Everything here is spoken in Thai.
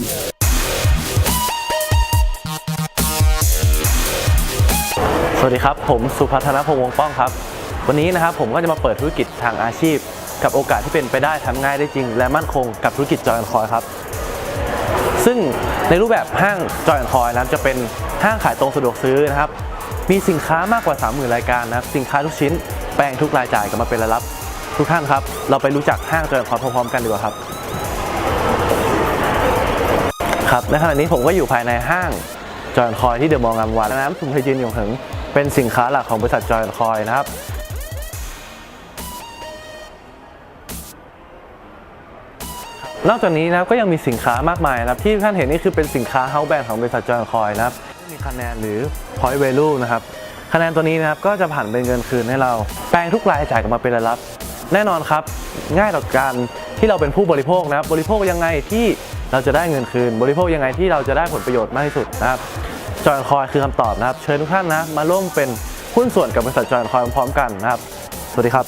สวัสดีครับ ผมสุพัฒนพงษ์วงป้องครับ วันนี้นะครับผมก็จะมาเปิดธุรกิจทางอาชีพ กับโอกาสที่เป็นไปได้ทำง่ายได้จริง และมั่นคงกับธุรกิจจอยแอนคอยครับ ซึ่งในรูปแบบห้างจอยแอนคอยนะจะเป็นห้างขายตรงสะดวกซื้อนะครับ มีสินค้ามากกว่า 30,000 รายการนะสินค้าทุกชิ้น แปลงทุกรายจ่ายกันมาเป็นระลับ ทุกท่านครับ เราไปรู้จักห้างจอยแอนคอยพร้อมๆกันดีกว่าครับ ครับในขณะนี้ผมก็อยู่ภายในห้างจอยคอยที่เดอะมองงามวันน้ำสุมไทยจีนหยงเหิงเป็นสินค้าหลักของบริษัทจอยคอยนะครับนอกจากนี้นะครับก็ยังมีสินค้ามากมายนะครับที่ท่านเห็นนี่คือเป็นสินค้าเฮาส์แบรนด์ของบริษัทจอยคอยนะครับมีคะแนนหรือ point value นะครับคะแนนตัวนี้นะครับก็จะผ่านเป็นเงินคืนให้เรา แปลงทุกรายจ่ายกลับมาเป็นรายรับ แน่นอนครับ ง่ายต่อการที่เราเป็นผู้บริโภคนะครับบริโภคยังไงที่ เราจะได้เงินคืน บริโภคยังไงที่เราจะได้ผลประโยชน์มากที่สุดนะครับจอยคอยคือคำตอบนะครับ เชิญทุกท่านนะมาร่วมเป็นหุ้นส่วนกับบริษัทจอยคอยพร้อมๆกันนะครับ สวัสดีครับ